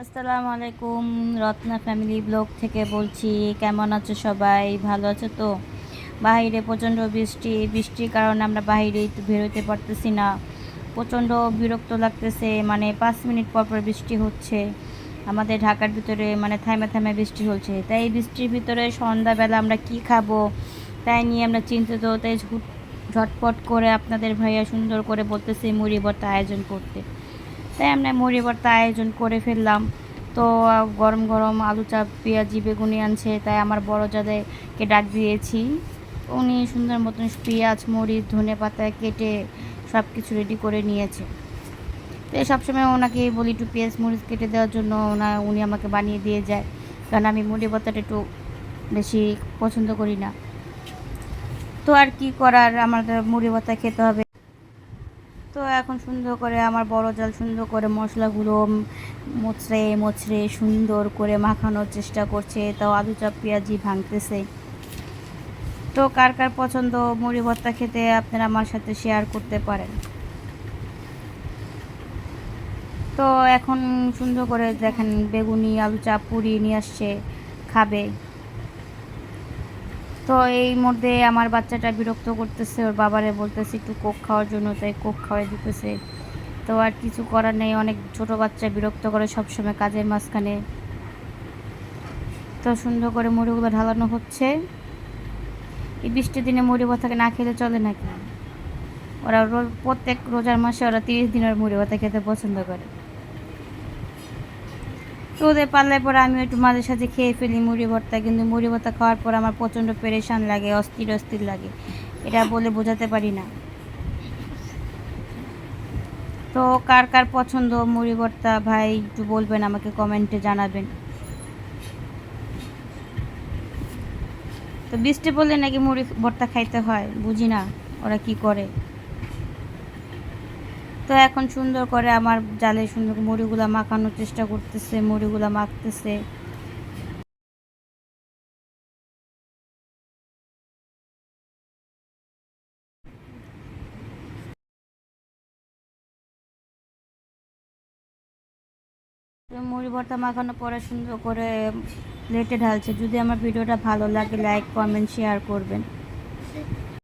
আসসালামু আলাইকুম, Ratna family blog থেকে বলছি, কেমন আছো সবাই? ভালো আছো তো? বাইরে প্রচণ্ড বৃষ্টি, বৃষ্টির কারণে আমরা বাইরে বেরোতে পারতেছি না। প্রচণ্ড বিরক্ত লাগতেছে মানে পাঁচ মিনিট পর পর বৃষ্টি হচ্ছে। আমাদের ঢাকার ভিতরে মানে থামে থামে বৃষ্টি হচ্ছে। তাই বৃষ্টির ভিতরে সন্ধ্যাবেলা আমরা কি খাব? তাই নিয়ে আমরা চিন্তিত, তাই ঝুট- ঝটপট করে আপনাদের ভাইয়া সুন্দর করে বলতেছে মুড়ি ভর্তা আয়োজন করতে। তাই আমরা ভর্তা আয়োজন করে ফেললাম। তো গরম গরম আলু চাপ, পেঁয়াজি, বেগুনি আনছে, তাই আমার বড় যাদেরকে ডাক দিয়েছি। উনি সুন্দর মতন পেঁয়াজ মরিচ ধনে পাতা কেটে সব কিছু রেডি করে নিয়েছে। তো সবসময় ওনাকে বলি, একটু পেঁয়াজ মরিচ কেটে দেওয়ার জন্য ওনা, উনি আমাকে বানিয়ে দিয়ে যায়। কারণ আমি মুড়ি ভর্তাটা একটু বেশি পছন্দ করি না। তো আর কি করার? আমাদের মুড়ি ভর্তা খেতে হবে। তো এখন সুন্দর করে আমার বড় জাল সুন্দর করে মশলাগুলো মোচড়ে মোচড়ে সুন্দর করে মাখানোর চেষ্টা করছে। তাও আলু চাপ, পেঁয়াজি ভাঙতেছে। তো কার কার পছন্দ মুড়ি ভর্তা খেতে আপনারা আমার সাথে শেয়ার করতে পারেন। তো এখন সুন্দর করে দেখেন বেগুনি, আলু চাপ পুরি নিয়ে আসছে, খাবে। তো এই মধ্যে আমার বাচ্চাটা বিরক্ত করতেছে, ওর বাবারে বলতেছে একটু কোক খাওয়ার জন্য, তাই কোক খাওয়াই দিতেছে। তো আর কিছু করার নেই, অনেক ছোট বাচ্চা বিরক্ত করে সবসময় কাজের মাঝখানে। তো সুন্দর করে মুড়িগুলো ঢালানো হচ্ছে। এই বৃষ্টির দিনে মুড়ি ভাতাকে না খেলে চলে নাকি? ওরা প্রত্যেক রোজার মাসে ওরা তিরিশ দিনের মুড়ি ভাতা খেতে পছন্দ করে। ওদের পাল্লায় পরে আমি একটু মাঝে সাঝে খেয়ে ফেলি মুড়ি ভর্তা, কিন্তু মুড়ি ভর্তা খাওয়ার পর আমার প্রচণ্ড পেরেশান লাগে, অস্থির অস্থির লাগে। এটা বলে বোঝাতে পারি না। তো কার কার পছন্দ মুড়ি ভর্তা? ভাই একটু বলবেন, আমাকে কমেন্টে জানাবেন। তো বৃষ্টি পড়লে নাকি মুড়ি ভর্তা খাইতে হয়? বুঝি না, ওরা কি করে? তো এখন সুন্দর করে আমার জালে সুন্দর মুড়িগুলা মাখানোর চেষ্টা করতেছে, মুড়িগুলা মাখতেছে। মুড়ি ভর্তা মাখানোর পরে সুন্দর করে প্লেটে ঢালছে। যদি আমার ভিডিওটা ভালো লাগে লাইক কমেন্ট শেয়ার করবেন।